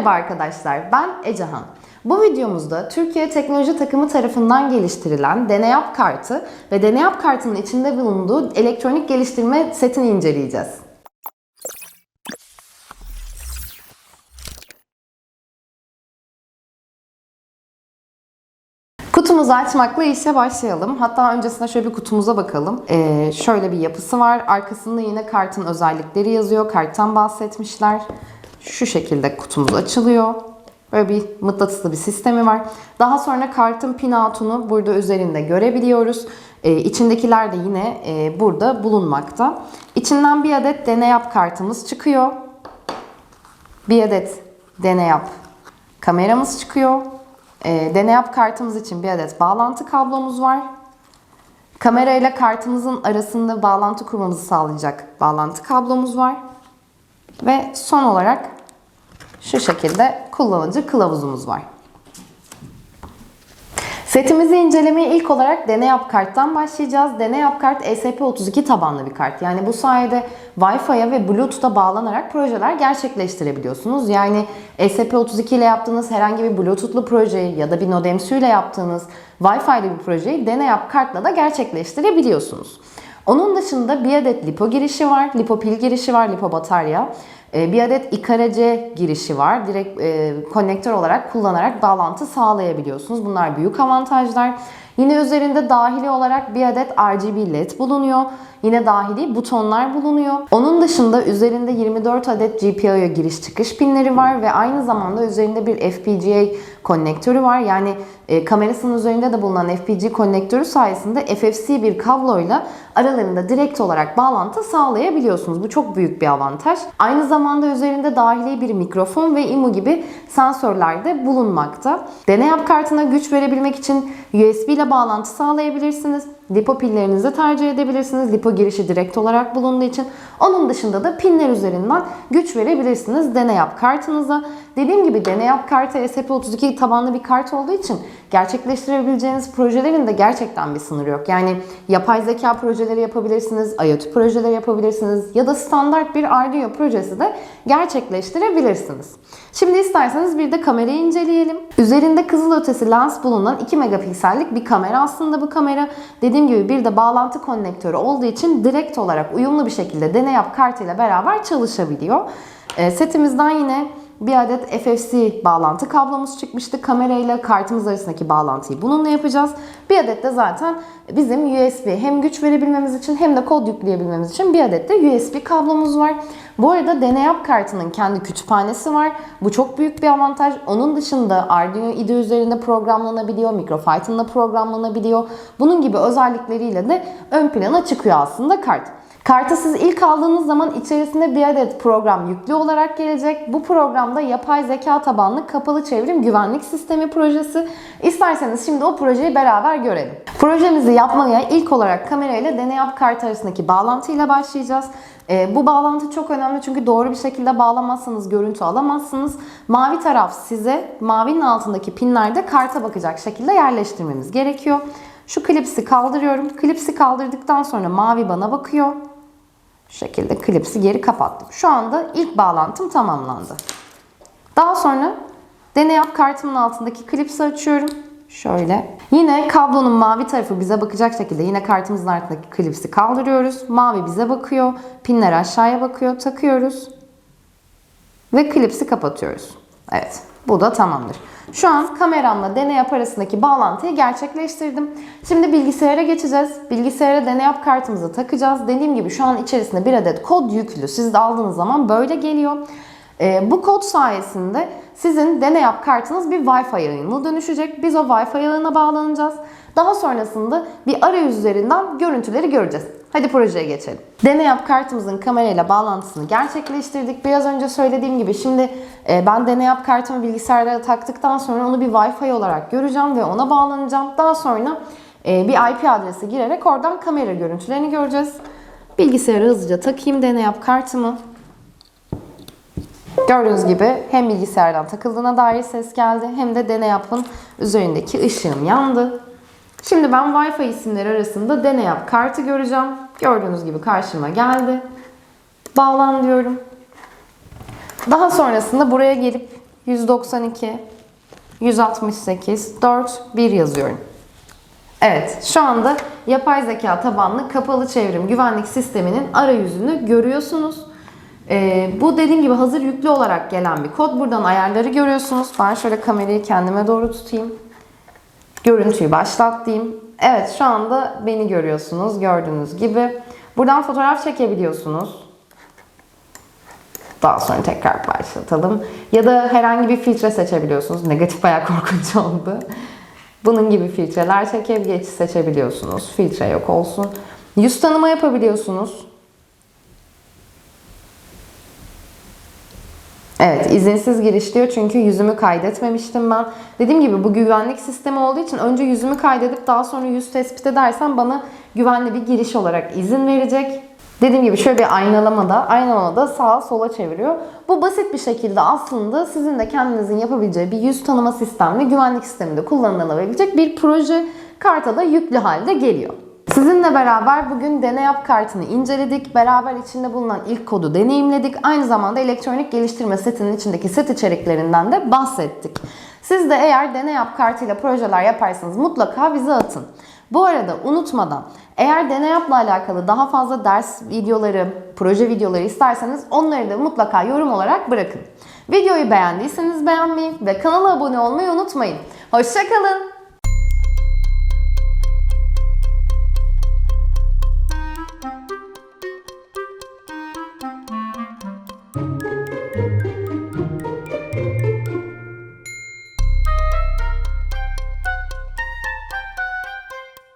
Merhaba arkadaşlar, ben Ecehan. Bu videomuzda Türkiye Teknoloji Takımı tarafından geliştirilen Deneyap kartı ve Deneyap kartının içinde bulunduğu elektronik geliştirme setini inceleyeceğiz. Kutumuzu açmakla işe başlayalım. Hatta öncesinde şöyle bir kutumuza bakalım. Ee, şöyle bir yapısı var. Arkasında yine kartın özellikleri yazıyor. Karttan bahsetmişler. Şu şekilde kutumuz açılıyor. Böyle bir mıknatıslı bir sistemi var. Daha sonra kartın pinout'unu burada üzerinde görebiliyoruz. Ee, içindekiler de yine e, burada bulunmakta. İçinden bir adet deneyap kartımız çıkıyor. Bir adet deneyap kameramız çıkıyor. E, deneyap kartımız için bir adet bağlantı kablomuz var. Kamera ile kartımızın arasında bağlantı kurmamızı sağlayacak bağlantı kablomuz var. Ve son olarak şu şekilde kullanıcı kılavuzumuz var. Setimizi incelemeye ilk olarak Deneyap karttan başlayacağız. Deneyap kart ESP32 tabanlı bir kart. Yani bu sayede Wi-Fi'ye ve Bluetooth'a bağlanarak projeler gerçekleştirebiliyorsunuz. Yani ESP32 ile yaptığınız herhangi bir Bluetooth'lu projeyi ya da bir NodeMSU ile yaptığınız Wi-Fi'li bir projeyi Deneyap kartla da gerçekleştirebiliyorsunuz. Onun dışında bir adet LiPo girişi var, LiPo pil girişi var, LiPo batarya. Ee, Bir adet IKRC girişi var. Direkt e, konnektör olarak kullanarak bağlantı sağlayabiliyorsunuz. Bunlar büyük avantajlar. Yine üzerinde dahili olarak bir adet RGB LED bulunuyor. Yine dahili butonlar bulunuyor. Onun dışında üzerinde 24 adet GPIO giriş çıkış pinleri var ve aynı zamanda üzerinde bir FPGA konnektörü var. Yani e, kamerasının üzerinde de bulunan FPGA konnektörü sayesinde FFC bir kabloyla aralarında direkt olarak bağlantı sağlayabiliyorsunuz. Bu çok büyük bir avantaj. Aynı zamanda üzerinde dahili bir mikrofon ve IMU gibi sensörler de bulunmakta. Deneyap kartına güç verebilmek için USB ile bağlantı sağlayabilirsiniz. Lipo pillerinizi tercih edebilirsiniz. Lipo girişi direkt olarak bulunduğu için. Onun dışında da pinler üzerinden güç verebilirsiniz Deneyap kartınıza. Dediğim gibi Deneyap kartı ESP32 tabanlı bir kart olduğu için gerçekleştirebileceğiniz projelerin de gerçekten bir sınırı yok. Yani yapay zeka projeleri yapabilirsiniz, IoT projeleri yapabilirsiniz ya da standart bir Arduino projesi de gerçekleştirebilirsiniz. Şimdi isterseniz bir de kamerayı inceleyelim. Üzerinde kızılötesi lens bulunan 2 megapiksellik bir kamera aslında bu kamera. Dediğim gibi bir de bağlantı konnektörü olduğu için direkt olarak uyumlu bir şekilde Deneyap kartıyla beraber çalışabiliyor. E, setimizden yine bir adet FFC bağlantı kablomuz çıkmıştı. Kamerayla kartımız arasındaki bağlantıyı bununla yapacağız. Bir adet de zaten bizim USB hem güç verebilmemiz için hem de kod yükleyebilmemiz için bir adet de USB kablomuz var. Bu arada Deneyap kartının kendi kütüphanesi var. Bu çok büyük bir avantaj. Onun dışında Arduino IDE üzerinde programlanabiliyor, MicroPython'la programlanabiliyor. Bunun gibi özellikleriyle de ön plana çıkıyor aslında kart. Kartı siz ilk aldığınız zaman içerisinde bir adet program yüklü olarak gelecek. Bu programda yapay zeka tabanlı kapalı çevrim güvenlik sistemi projesi. İsterseniz şimdi o projeyi beraber görelim. Projemizi yapmaya ilk olarak kamerayla Deneyap kartı arasındaki bağlantıyla başlayacağız. Ee, bu bağlantı çok önemli çünkü doğru bir şekilde bağlamazsanız görüntü alamazsınız. Mavi taraf size mavinin altındaki pinlerde karta bakacak şekilde yerleştirmemiz gerekiyor. Şu klipsi kaldırıyorum. Klipsi kaldırdıktan sonra mavi bana bakıyor. Şu şekilde klipsi geri kapattım. Şu anda ilk bağlantım tamamlandı. Daha sonra deneyap kartımın altındaki klipsi açıyorum. Şöyle. Yine kablonun mavi tarafı bize bakacak şekilde yine kartımızın altındaki klipsi kaldırıyoruz. Mavi bize bakıyor. Pinler aşağıya bakıyor. Takıyoruz. Ve klipsi kapatıyoruz. Evet. Bu da tamamdır. Şu an kameramla deneyap arasındaki bağlantıyı gerçekleştirdim. Şimdi bilgisayara geçeceğiz. Bilgisayara deneyap kartımızı takacağız. Dediğim gibi şu an içerisinde bir adet kod yüklü. Siz de aldığınız zaman böyle geliyor. Ee, bu kod sayesinde sizin deneyap kartınız bir Wi-Fi yayınına dönüşecek. Biz o Wi-Fi yayınına bağlanacağız. Daha sonrasında bir arayüz üzerinden görüntüleri göreceğiz. Hadi projeye geçelim. Deneyap kartımızın kamerayla bağlantısını gerçekleştirdik. Biraz önce söylediğim gibi şimdi e, ben Deneyap kartımı bilgisayarda taktıktan sonra onu bir Wi-Fi olarak göreceğim ve ona bağlanacağım. Daha sonra e, bir IP adresi girerek oradan kamera görüntülerini göreceğiz. Bilgisayara hızlıca takayım Deneyap kartımı. Gördüğünüz gibi hem bilgisayardan takıldığına dair ses geldi hem de Deneyap'ın üzerindeki ışığım yandı. Şimdi ben Wi-Fi isimleri arasında Deneyap kartı göreceğim. Gördüğünüz gibi karşıma geldi. Bağlan diyorum. Daha sonrasında buraya gelip 192, 168, 4, 1 yazıyorum. Evet, şu anda yapay zeka tabanlı kapalı çevrim güvenlik sisteminin arayüzünü görüyorsunuz. Ee, bu dediğim gibi hazır yüklü olarak gelen bir kod. Buradan ayarları görüyorsunuz. Ben şöyle kamerayı kendime doğru tutayım. Görüntüyü başlat diyeyim. Evet, şu anda beni görüyorsunuz gördüğünüz gibi. Buradan fotoğraf çekebiliyorsunuz. Daha sonra tekrar başlatalım. Ya da herhangi bir filtre seçebiliyorsunuz. Negatif bayağı korkunç oldu. Bunun gibi filtreler seçebiliyorsunuz. Filtre yok olsun. Yüz tanıma yapabiliyorsunuz. Evet, izinsiz giriş diyor çünkü yüzümü kaydetmemiştim ben. Dediğim gibi bu güvenlik sistemi olduğu için önce yüzümü kaydedip daha sonra yüz tespit edersem bana güvenli bir giriş olarak izin verecek. Dediğim gibi şöyle bir aynalamada, aynalamada sağa sola çeviriyor. Bu basit bir şekilde aslında sizin de kendinizin yapabileceği bir yüz tanıma sistemli güvenlik sisteminde kullanılabilecek bir proje karta da yüklü halde geliyor. Sizinle beraber bugün deney yap kartını inceledik. Beraber içinde bulunan ilk kodu deneyimledik. Aynı zamanda elektronik geliştirme setinin içindeki set içeriklerinden de bahsettik. Siz de eğer deney yap kartıyla projeler yaparsanız mutlaka bize atın. Bu arada unutmadan eğer deney yapla alakalı daha fazla ders videoları, proje videoları isterseniz onları da mutlaka yorum olarak bırakın. Videoyu beğendiyseniz beğenmeyi ve kanala abone olmayı unutmayın. Hoşçakalın.